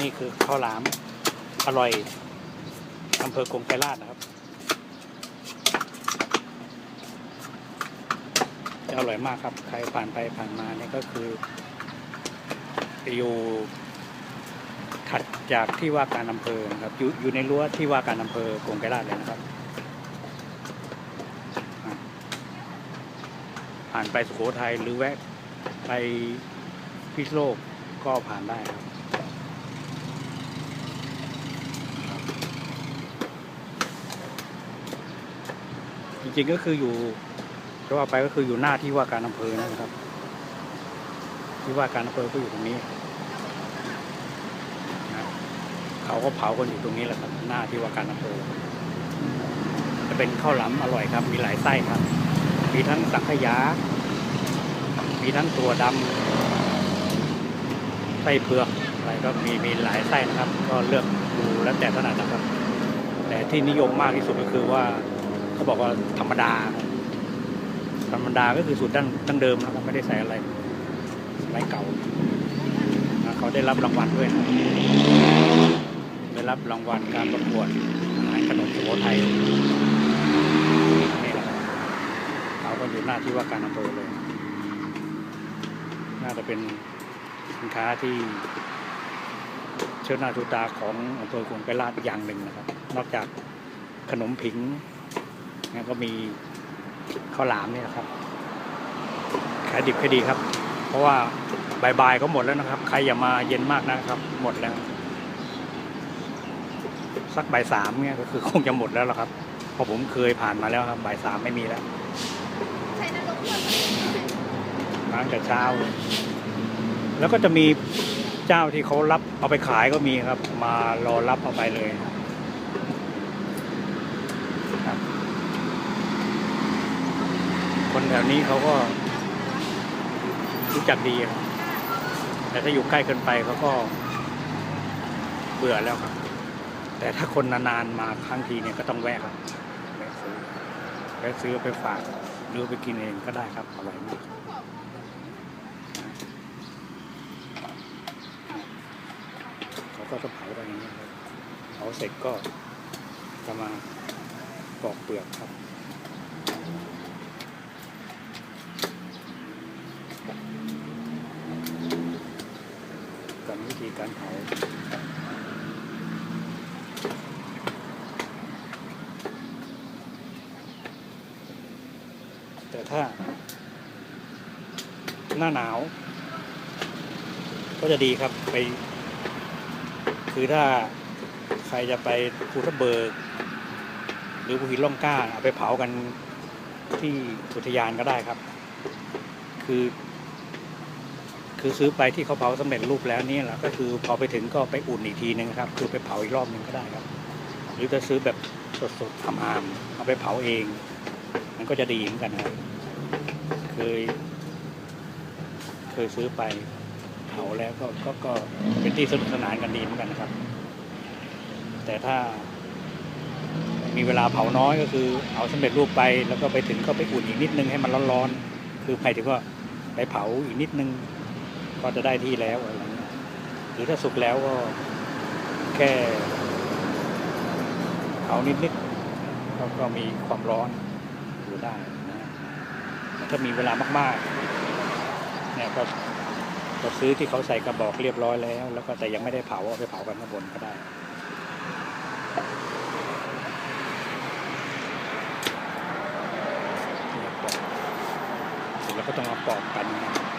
นี่คือข้าวหลามอร่อยอำเภอกงไกรลาดนะครับ จะอร่อยมากครับ ใครผ่านไปผ่านมาเนี่ยก็คืออยู่ถัดจากที่ว่าการอำเภอนะครับ อยู่อยู่ในรั้วที่ว่าการอำเภอกงไกรลาดเลยนะครับ ผ่านไปสุโขทัยหรือแวะไปพิษโลกก็ผ่านได้ครับ ริงๆก็คืออยู่จะว่าไปก็คืออยู่หน้าที่ว่าการอำเภอนะครับ ที่ว่าการอำเภอก็อยู่ตรงนี้เขาก็เผากันอยู่ตรงนี้แหละครับ หน้าที่ว่าการอำเภอจะเป็นข้าวหลามอร่อยครับ มีหลายไส้ครับ มีทั้งสังขยา มีทั้งตัวดำไส้เผือกอะไรก็มีมีหลายไส้นะครับ ก็เลือกดูแล้วแต่ถนัดนะครับ แต่ที่นิยมมากที่สุดก็คือว่า เขาบอกว่าธรรมดา ธรรมดาก็คือสูตรดั้งดั้งเดิมนะครับไม่ได้ใส่อะไรสมัยเก่าเขาได้รับรางวัลด้วยนะได้รับรางวัลการประกวดอาหารขนมสุโขทัยนี่แหละครับเขาก็อยู่หน้าที่ว่าการอำเภอเลย น่าจะเป็นสินค้าที่เชิดหน้าชูตาของอำเภอกรุงไกรลาดอย่างหนึ่งนะครับ นอกจากขนมผิง แล้วก็มีข้าวหลามเนี่ยครับ ขายดิบขายดีครับ เพราะว่าบ่ายๆก็หมดแล้วนะครับ ใครอย่ามาเย็นมากนะครับ หมดแล้ว สักบ่ายสามเนี่ยก็คือคงจะหมดแล้วละครับ เพราะผมเคยผ่านมาแล้วครับบ่ายสามไม่มีแล้วใช้นรกเพื่อนร้านแต่เช้าแล้วก็จะมีเจ้าที่เขารับเอาไปขายก็มีครับ มารอรับเอาไปเลยครับ คนแถวนี้เขาก็รู้จักดีครับแต่ถ้าอยู่ใกล้เกินไปเขาก็เบื่อแล้วครับ แต่ถ้าคนนานๆมาครั้งทีเนี่ยก็ต้องแวะครับแวะซื้อแวะซื้อไปฝากหรือไปกินเองก็ได้ครับอร่อยมากเขาก็จะเผาไปอย่างนี้ครับเผาเสร็จก็จะมาปอกเปลือกครับ การเผาแต่ถ้า หน้าหนาว ก็จะดีครับไป คือถ้าใครจะไปภูทับเบิก หรือภูหินล่องกล้าเอาไปเผากันที่อุทยานก็ได้ครับ คือ คือซื้อไปที่เขาเผาสำเร็จรูปแล้วนี่แหละก็คือพอไปถึงก็ไปอุ่นอีกทีนึงครับ คือไปเผาอีกรอบหนึงก็ได้ครับ หรือจะซื้อแบบสดๆทำอามเอาไปเผาเอง มันก็จะดีเหมือนกันครับเคย เคยซื้อไปเผาแล้วก็ก็ก็เป็นที่สนุกสนานกันดีเหมือนกันนะครับ แต่ถ้ามีเวลาเผาน้อยก็คือเอาสำเร็จรูปไป แล้วก็ไปถึงก็ไปอุ่นอีกนิดนึงให้มันร้อนๆคือไปถึงว่าไปเผาอีกนิดนึง ก็จะได้ที่แล้วอะไรหรือถ้าสุกแล้วก็แค่เผานิดๆก็ก็มีความร้อนอยู่ได้นะถ้ามีเวลามากๆเนี่ยก็ก็ซื้อที่เขาใส่กระบอกเรียบร้อยแล้ว แล้วก็แต่ยังไม่ได้เผาเอาไปเผากันข้างบนก็ได้เสร็จแล้วก็ต้องเอาปอกกันนะ